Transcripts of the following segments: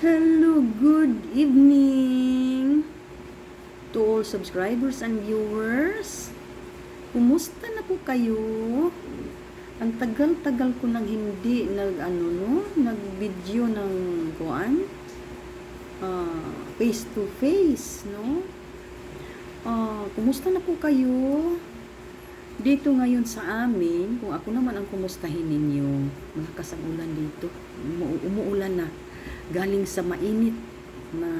Hello, good evening to all subscribers and viewers. Kumusta na po kayo? Ang tagal-tagal ko nang hindi nag ano no, nag-video ng kuan. Ah, face to face, no? Ah, kumusta na po kayo? Dito ngayon sa amin, kung ako naman ang kumustahin ninyo, malakas ang dito. Umu- umuulan na. Galing sa mainit na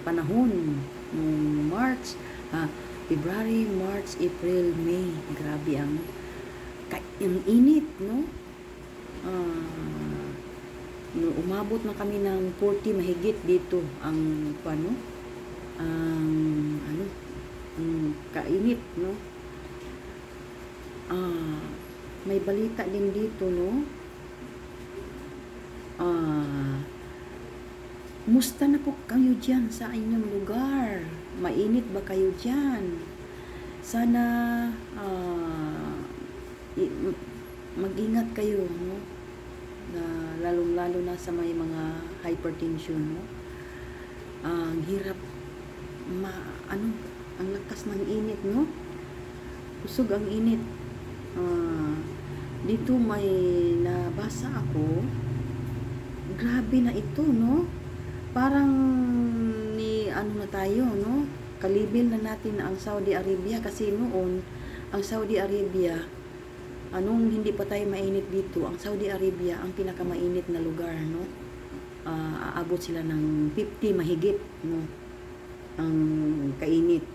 panahon nung March, ah, February, March, April, May. Grabe ang ang init, no? Ah, umabot na kami ng 40 mahigit dito ang ano ang ano ang kainit no ah may balita din dito no? Ah musta na po kayo dyan sa inyong lugar? Mainit ba kayo dyan? Sana ah, mag-ingat kayo no? Na lalong lalo na sa may mga hypertension no? Ah, ang hirap ma ano ang lakas ng init no? Usog ang init Ah, dito may nabasa ako. Grabe na ito no? Parang ni ano na tayo no? Kalibil na natin ang Saudi Arabia kasi noon ang Saudi Arabia anong hindi pa tayo mainit dito ang Saudi Arabia ang pinakamainit na lugar no? Ah, aabot sila ng 50 mahigit no? Ang kainit.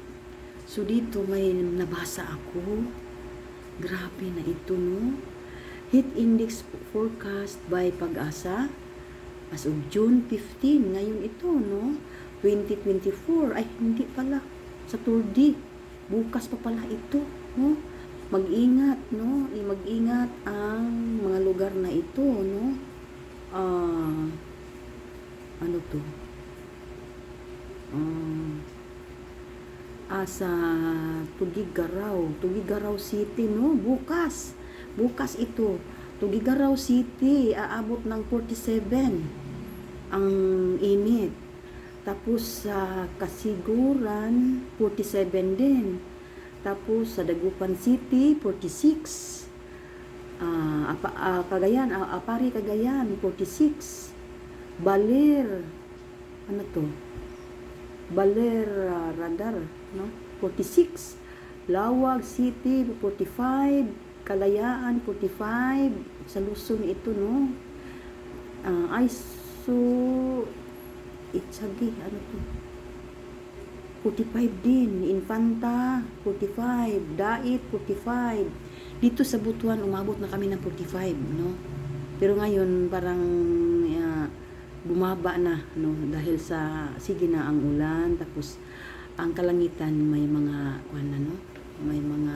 So dito may nabasa ako grabe na ito no? Heat index forecast by pag-asa. As of June 15 ngayon ito no? 2024 ay hindi pala. Sa Turdi bukas pa pala ito no? Mag-ingat no? I- mag-ingat ang mga lugar na ito no? Ah ano to? Um, asa Tugigaraw. Tugigaraw City no? Bukas. Bukas ito. Tugigaraw City aabot ng 47 ang init. Tapos sa Kasiguran 47 din. Tapos sa Dagupan City 46 ah apa, ah, Cagayan ah, Apari Cagayan 46 Baler ano to Baler ah, Radar no? 46 Lawag City 45 Kalayaan 45 sa Luzon ito no? Ah, Aiso Itsagi ano to? 45 din. Infanta 45 Dait 45 dito sa Butuan umabot na kami ng 45 no? Pero ngayon parang bumaba na no? Dahil sa sige na ang ulan tapos ang kalangitan may mga kuan na no? May mga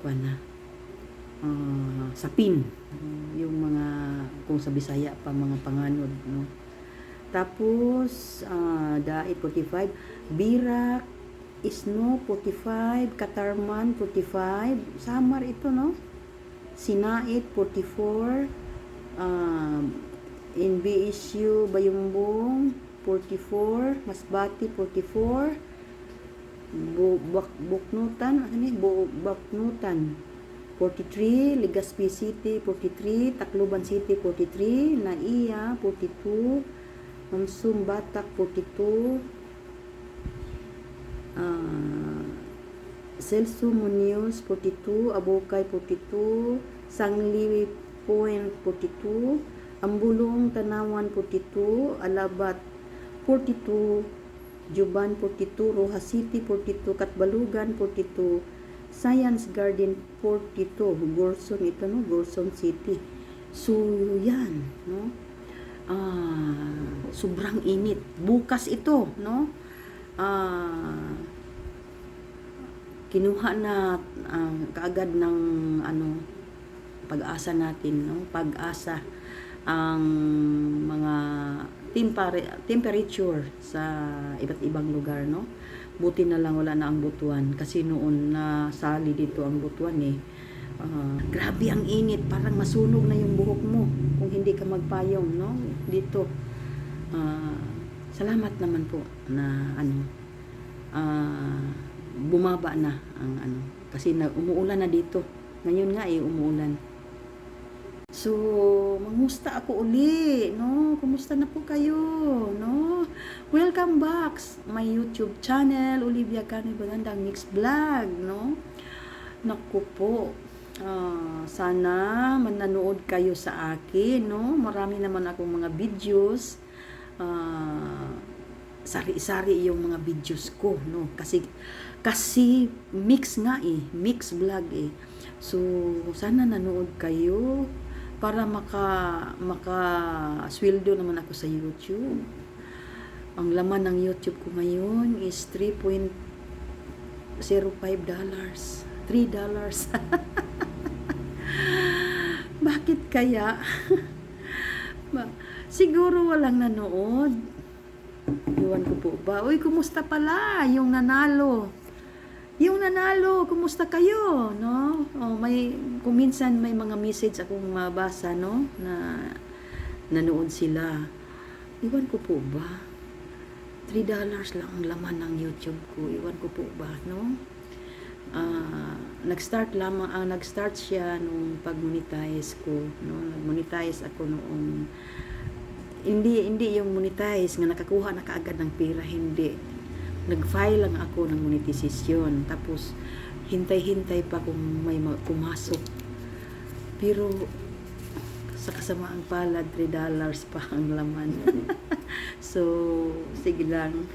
kuan na ah, sapin Uh, yung mga kung sa Bisaya pa mga panganod no? Tapos ah, Dait 45 Birak Isno 45 Katarman 45 Samar ito no? Sinait 44 um, in BSU Bayumbong 44 Masbati 44 Bu Bak Buknutan ano ni Bu Baknutan 43 Legazpi City 43 Tacloban City 43 Naiya 42 Mamsum Batak 42 ah Celso Munoz 42 Abokay 42 Sangli Point 42 Ambulong Tanawan 42 Alabat 42 Juban 42 Rojas City 42 Katbalugan 42 Science Garden 42 Gorson ito no? Gorson City. So yan no? Ah sobrang init. Bukas ito no? Ah kinuha na ah, kaagad ng ano pag-asa natin no? Pag-asa ang mga tempera- temperature sa iba't ibang lugar no buti na lang wala na ang butuan kasi noon na sali dito ang butuan eh Ah, grabe ang init, parang masunog na yung buhok mo kung hindi ka magpayong, no? Dito. Ah, salamat naman po na ano ah, bumaba na ang ano kasi na, umuulan na dito. Ngayon nga eh umuulan. So, mangusta ako uli, no? Kumusta na po kayo, no? Welcome back my YouTube channel, Olivia Canoy Bagandang Mix Vlog, no? Naku po, ah, sana mananood kayo sa akin, no? Marami naman akong mga videos, ah, sari-sari yung mga videos ko, no? Kasi, kasi mix nga eh, mix vlog eh. So, sana nanood kayo para maka maka sweldo naman ako sa YouTube. Ang laman ng YouTube ko ngayon is 3.05 dollars. 3 dollars. Bakit kaya? Siguro walang nanood. Iwan ko po ba? Uy, kumusta pala yung nanalo? Yung nanalo, kumusta kayo, no? Oh, may kung minsan may mga message akong mabasa, no, na nanood sila. Iwan ko po ba? 3 dollars lang ang laman ng YouTube ko. Iwan ko po ba, no? Ah, nag-start lamang ang nag-start siya nung pag-monetize ko, no? Nag-monetize ako noong hindi hindi yung monetize nga nakakuha na kaagad ng pera, hindi nag-file lang ako ng monetization. Tapos, hintay-hintay pa kung may ma- pumasok. Pero, sa kasamaang palad, 3 dollars pa ang laman. so, sige lang.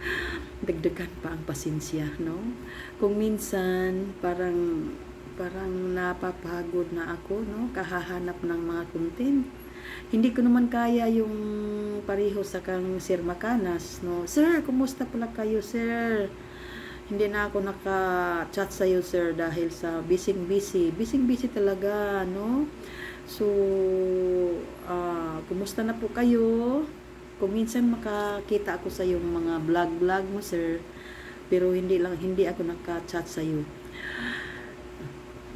Dagdagan pa ang pasensya, no? Kung minsan, parang parang napapagod na ako, no? Kahahanap ng mga content hindi ko naman kaya yung pareho sa kang Sir Makanas, no? Sir, kumusta pala kayo, sir? Hindi na ako naka-chat sa iyo, sir, dahil sa busy-busy. Busy-busy talaga, no? So, ah, kumusta na po kayo? Kung minsan makakita ako sa yung mga vlog-vlog mo, sir, pero hindi lang hindi ako naka-chat sa iyo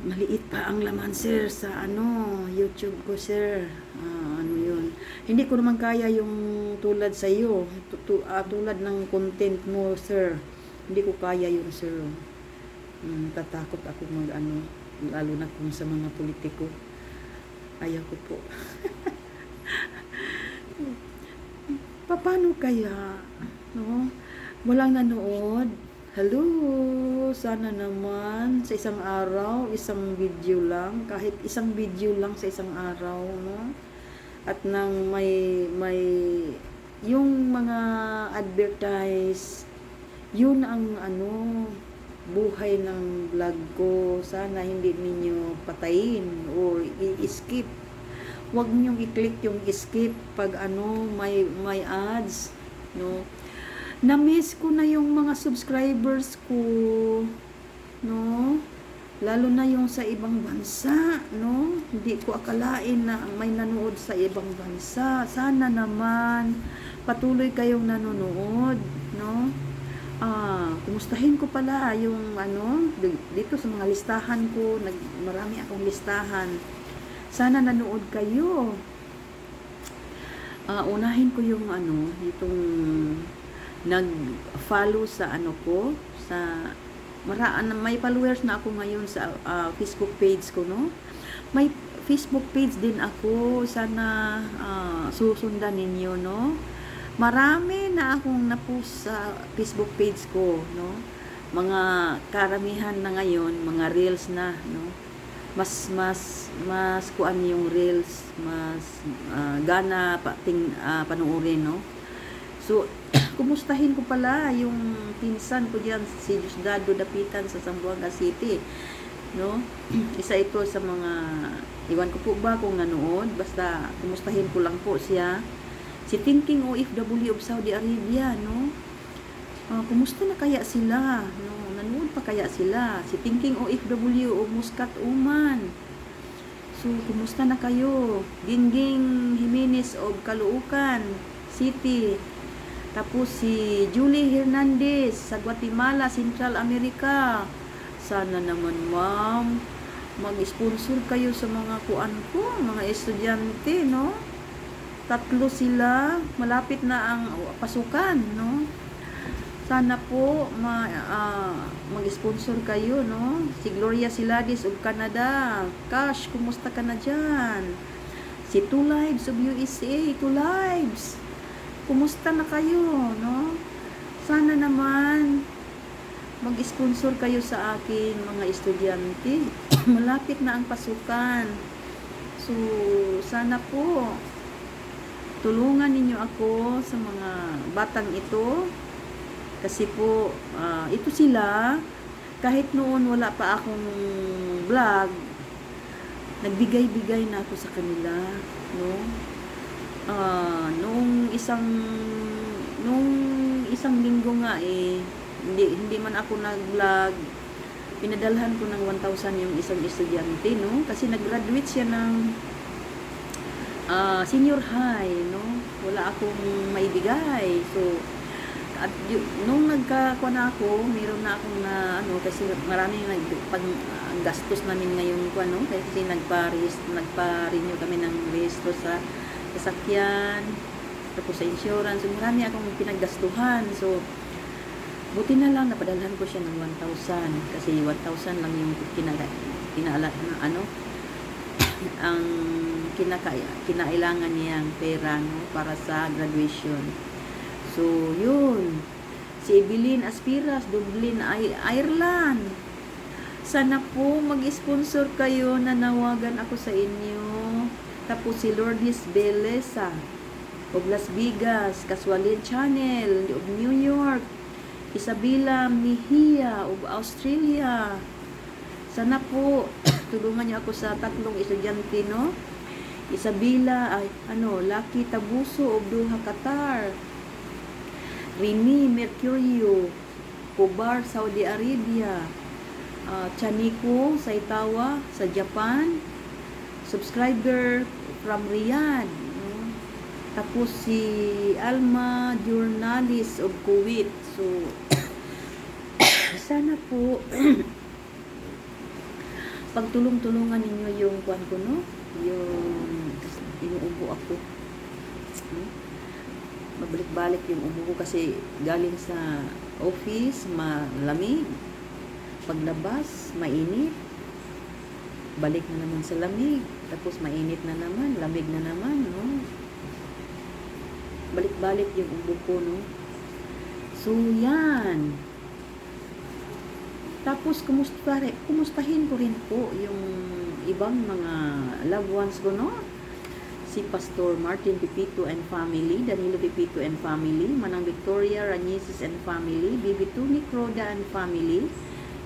maliit pa ang laman sir sa ano YouTube ko sir. Ah, ano yun? Hindi ko naman kaya yung tulad sa iyo. Ah, tulad ng content mo sir. Hindi ko kaya yun sir. Hmm, tatakot ako mag ano lalo na kung sa mga politiko. Ayaw ko po. Paano kaya no? Walang nanood Hello! Sana naman sa isang araw, isang video lang, kahit isang video lang sa isang araw, no? At nang may may yung mga advertise, yun ang ano buhay ng vlog ko. Sana hindi ninyo patayin o i-skip. Huwag niyo i-click yung skip pag ano may may ads, no? Na-miss ko na yung mga subscribers ko, no? Lalo na yung sa ibang bansa, no? Hindi ko akalain na may nanood sa ibang bansa. Sana naman patuloy kayong nanonood, no? Ah, kumustahin ko pala yung ano, dito sa mga listahan ko, nag, marami akong listahan. Sana nanood kayo. Ah, unahin ko yung ano, itong nag-follow sa ano ko, sa maraan may followers na ako ngayon sa uh, Facebook page ko, no? May Facebook page din ako, sana uh, susundan ninyo, no? Marami na akong napost sa Facebook page ko, no? Mga karamihan na ngayon, mga reels na, no? Mas mas mas kuan yung reels, mas uh, gana pa ting uh, panuorin, no? So, kumustahin ko pala yung pinsan ko diyan si Diosdado Dapitan sa Zamboanga City. No? Isa ito sa mga iwan ko po ba kung nanood, basta kumustahin ko lang po siya. Si Thinking OFW of Saudi Arabia, no? Uh, kumusta na kaya sila? No? Nanood pa kaya sila? Si Thinking OFW of Muscat, Oman. So, kumusta na kayo? Gingging Jimenez of Caloocan City. Tapos si Julie Hernandez sa Guatemala, Central America. Sana naman ma'am, mag-sponsor kayo sa mga kuan ko, mga estudyante, no? Tatlo sila, malapit na ang pasukan, no? Sana po ma, ah, mag-sponsor kayo, no? Si Gloria Siladis of Canada. Cash, kumusta ka na dyan? Si Two Lives of USA, Two Lives. Kumusta na kayo, no? Sana naman mag-sponsor kayo sa akin mga estudyante. Malapit na ang pasukan. So, sana po tulungan ninyo ako sa mga batang ito. Kasi po, ah, ito sila, kahit noon wala pa akong vlog, nagbigay-bigay na ako sa kanila, no? Ah, noong isang nung isang linggo nga eh hindi hindi man ako nag-vlog. Pinadalhan ko ng 1,000 yung isang estudyante no? Kasi nag-graduate siya ng ah, senior high no? Wala akong maibigay so at yu- nung nagkakuha na ako meron na akong na ano kasi marami nag pag ang gastos namin ngayon ko ano kasi nagpa-renew nagpa-renew kami ng rehistro sa sasakyan tapos sa insurance. So marami akong pinaggastuhan. So buti na lang napadalhan ko siya ng 1,000 kasi 1,000 lang yung kinala kinala na ano ang kinaka kinailangan niyang pera no para sa graduation. So yun. Si Evelyn Aspiras Dublin Ireland. Sana po mag-sponsor kayo. Nanawagan ako sa inyo tapos si Lourdes Beleza of Las Vegas, Kaswalin Channel of New York, Isabela Mejia of Australia. Sana po tulungan niyo ako sa tatlong estudyante, no? Isabela, ay, ano, Lucky Tabuso of Doha, Qatar. Rini Mercurio, Kobar, Saudi Arabia. Uh, Chaniko, Saitawa, sa Japan. Subscriber from Riyadh. Tapos si Alma Journalist of Kuwait. So, sana po pagtulong-tulungan ninyo yung kwan ko, no? Yung inuubo ako. Mabalik-balik yung ubo ko kasi galing sa office, malamig. Paglabas, mainit. Balik na naman sa lamig. Tapos mainit na naman, lamig na naman, no? Balik-balik yung ubo ko, no? So, yan. Tapos, kumusta, kumustahin ko rin po yung ibang mga loved ones ko, no? Si Pastor Martin Pipito and family, Danilo Pipito and family, Manang Victoria Ranieses and family, Bibi Tuni Croda and family,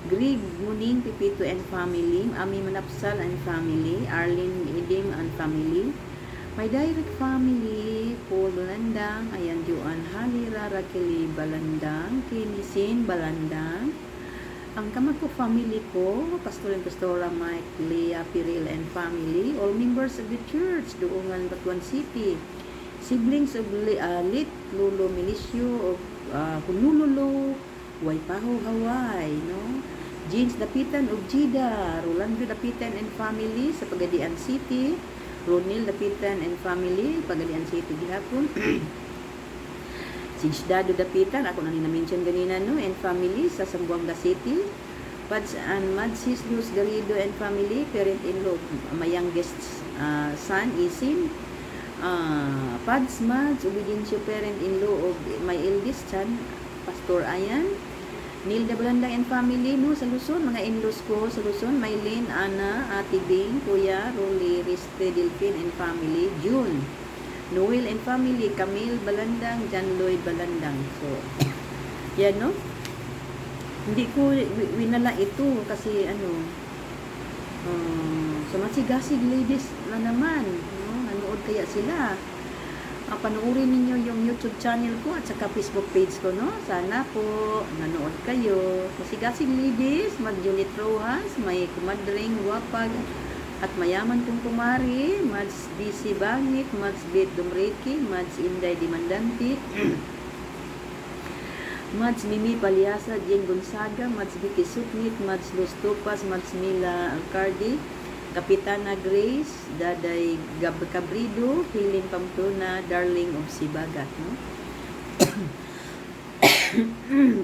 Greg Muning Pipito and family, Ami Manapsal and family, Arlene Idim and family, my direct family, Paul Balandang, ayan, Joan Halira, Rakeli Balandang, Kinisin Balandang, ang kamag ko family ko, Pastor and Pastora Mike, Leah Piril and family, all members of the church, Duungan, Batuan City, siblings of uh, Lit, Lolo Milicio of uh, Honolulu, Waipaho, Hawaii, no? Jeans Dapitan of Jida, Rolando Dapitan and family sa Pagadian City, Ronil Dapitan and family, Pagadian City gihapon. si Gisdado Dapitan, ako nang na-mention ganina, no? And family sa Zamboanga City. Pads and Madsis Luz Garrido and family, parent-in-law, my youngest uh, son, Isin. Uh, Pads Mads, Obediencio parent-in-law of my eldest son, Pastor Ayan. Nilda Blandang and family, no, sa Luzon, mga in-laws ko sa Luzon, Maylin, Ana, Ate Bing, Kuya, Rolly, Riste, Delphine and family, June. Noel and family, Camille Balandang, John Lloyd Balandang. So, yan, no? Hindi ko wi- winala ito kasi ano, uh, sumasigasig ladies na naman. No? Nanood kaya sila. Uh, panoorin ninyo yung YouTube channel ko at saka Facebook page ko, no? Sana po nanood kayo. Masigasig ladies, Mad Juliet Rojas, may kumadring, wapag, at mayaman kong kumari, Mads DC Bangit, Mads Bet Dumreki, Mads Inday Dimandante, Mads Mimi Palyasa, Jen Gonzaga, Mads Vicky Sutnit, Mads Los Topas, Mads Mila Alcardi, Kapitana Grace, Daday Gab Cabrido, Hilin Pamplona, Darling of Sibagat, no?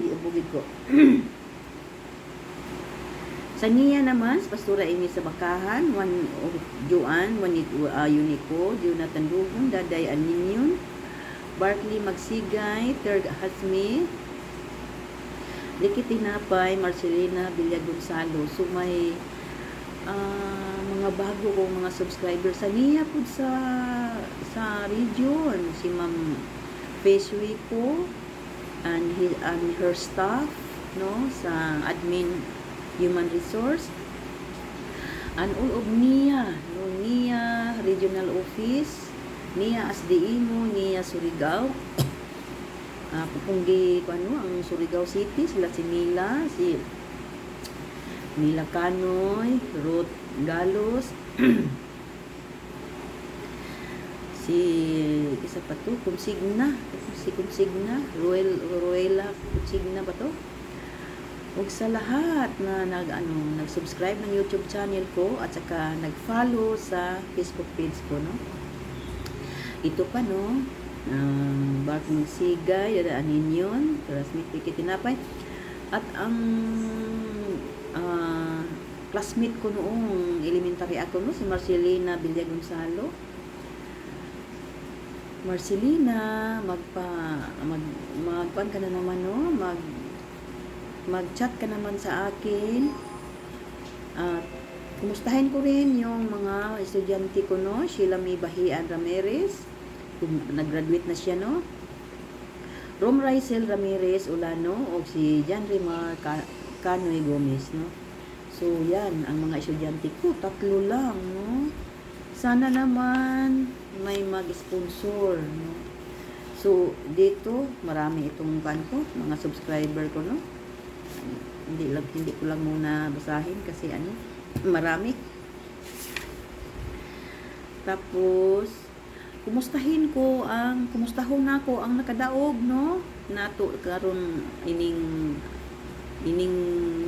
Di ubugid ko. Sa niya naman, Pastora Amy sa Bakahan, one of Joan, one it, uh, Unico, Jonathan Dugon, Daday Aninyon, Barkley Magsigay, Third Hasmi, Liki Tinapay, Marcelina Villa Gonzalo. So ah, mga bago kong mga subscribers. Sa niya po sa sa region si Ma'am Peswi ko and, his, and her staff no sa admin human resource. And all of NIA no NIA regional office NIA SDE mo NIA Surigao. Uh, kung gi ano ang Surigao City sila si Mila si Mila Canoy Ruth Galos. Si isa pa to Kumsigna si Kumsigna Ruel Ruela Kumsigna ba to? Ug sa lahat na nag ano nag-subscribe ng YouTube channel ko at saka nag-follow sa Facebook page ko no? Ito pa no? Um, Bark Sigay anin yun? Rasmit Piki Tinapay at ang classmate ko noong elementary ako no? Si Marcelina Villa Gonzalo Marcelina magpa mag magpan ka na naman no? Mag mag-chat ka naman sa akin. At kumustahin ko rin yung mga estudyante ko no? Sheila May Bahian Ramirez. Nag-graduate na siya no? Rom Rysel Ramirez Ulano. O si Jan Rimar Ca- Canoy Gomez no so yan ang mga estudyante ko tatlo lang no? Sana naman may mag-sponsor no? So dito marami itong pan ko mga subscriber ko no? Hindi lang hindi ko lang muna basahin kasi ano marami. Tapos kumustahin ko ang kumustahon nako ang nakadaog no? Nato karon ining ining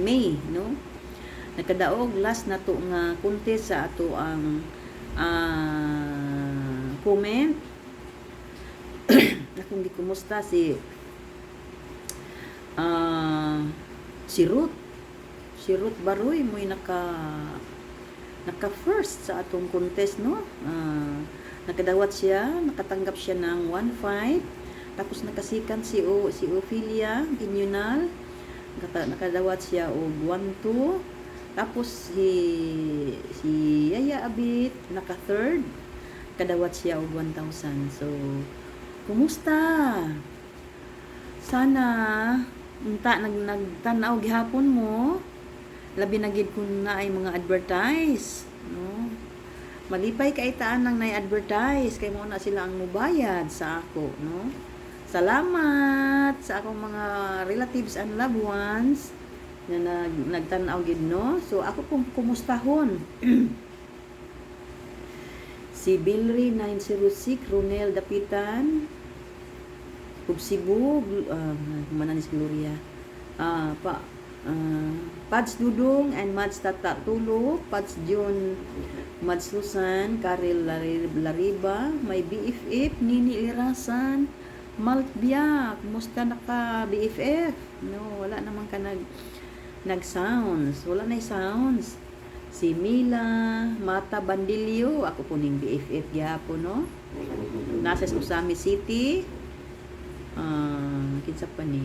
May no nakadaog last nato nga contest sa ato ang ah, comment. Akong gikumusta si ah si Ruth. Si Ruth Baroy mo'y naka naka first sa atong contest no? Ah, nakadawat siya nakatanggap siya ng 1.5 tapos nakasikan si o si Ophelia Ginyunal Naka- nakadawat siya og 1.2 tapos si si Yaya Abit naka third. Kadawat siya og 1,000 so kumusta? Sana unta nag nagtanaw gihapon mo. Labi na gid kun na ay mga advertise no? Malipay kay taan nang nay advertise. Kay mo na sila ang mubayad sa ako no? Salamat sa akong mga relatives and loved ones na nag, nagtanaw gid no? So ako pong kumustahon si Bilry 906 Ronel Dapitan. Ug Cebu uh, mananis Gloria. Ah pa ah, Pads Dudong and Mads Tata Tulo Pads June Mads Susan Karel Lari- Lariba may BFF Nini Irasan Malt Bia kumusta na ka BFF no wala naman ka nag nag sounds wala na sounds. Si Mila Mata Bandilio. Ako po ning BFF gyapon no? Nasa sa Usami City. Ah kinsa pa ni?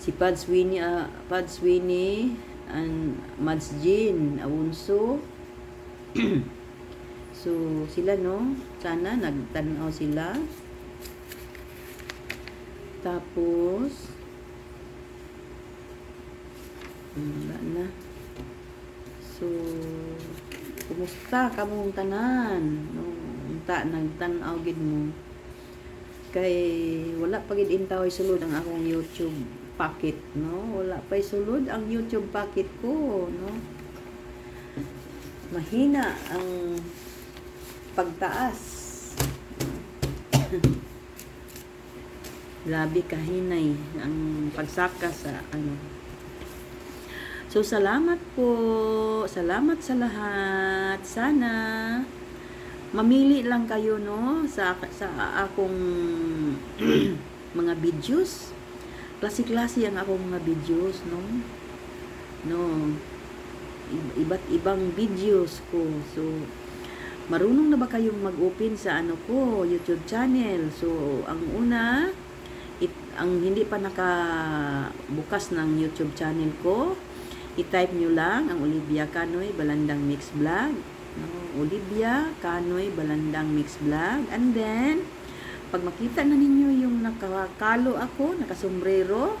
Si Pads Winnie ah, Pads Winnie and Mads Jean Awunso. So sila no? Sana nagtanaw sila. Tapos Hmm, wala na. So kumusta? Kamong tanan? No unta nagtanaw gid mo. Kay wala pa gid intaw sulod ang akong YouTube packet no? Wala pa sulod ang YouTube packet ko no? Mahina ang pagtaas. Grabe kahinay ang pagsaka sa ano. So, salamat po. Salamat sa lahat. Sana mamili lang kayo no sa sa akong mga videos. Klase-klase ang akong mga videos no. No. Iba't ibang videos ko. So marunong na ba kayong mag-open sa ano ko, YouTube channel? So ang una it, ang hindi pa nakabukas ng YouTube channel ko, i-type nyo lang ang Olivia Canoy Balandang Mix Vlog. No, Olivia Canoy Balandang Mix Vlog. And then, pag makita na ninyo yung nakakalo ako, nakasombrero,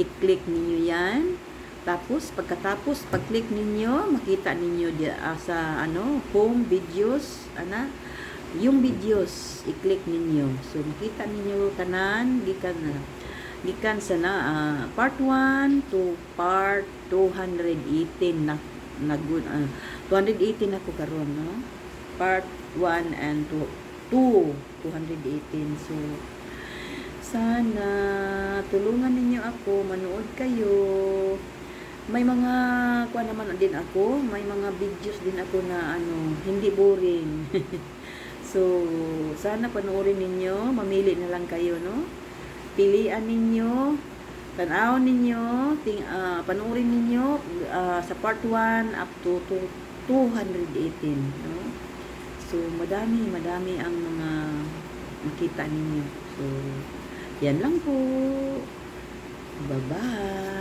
i-click ninyo yan. Tapos, pagkatapos, pag-click ninyo, makita ninyo di, ah, sa ano, home videos, ana, yung videos, i-click ninyo. So, makita ninyo tanan, gikan na, gikan sa na, ah, part 1 to part 218 na, na good, ah, 218 ako karon no? Part 1 and 2, 2 218. So, sana tulungan ninyo ako, manood kayo. May mga kuha naman din ako, may mga videos din ako na ano, hindi boring. so, sana panoorin ninyo, mamili na lang kayo, no? Pilian ninyo, tanaw ninyo, ting, ah, uh, panuorin ninyo uh, sa part 1 up to, to 218. No? So, madami, madami ang mga makita ninyo. So, yan lang po. Bye-bye.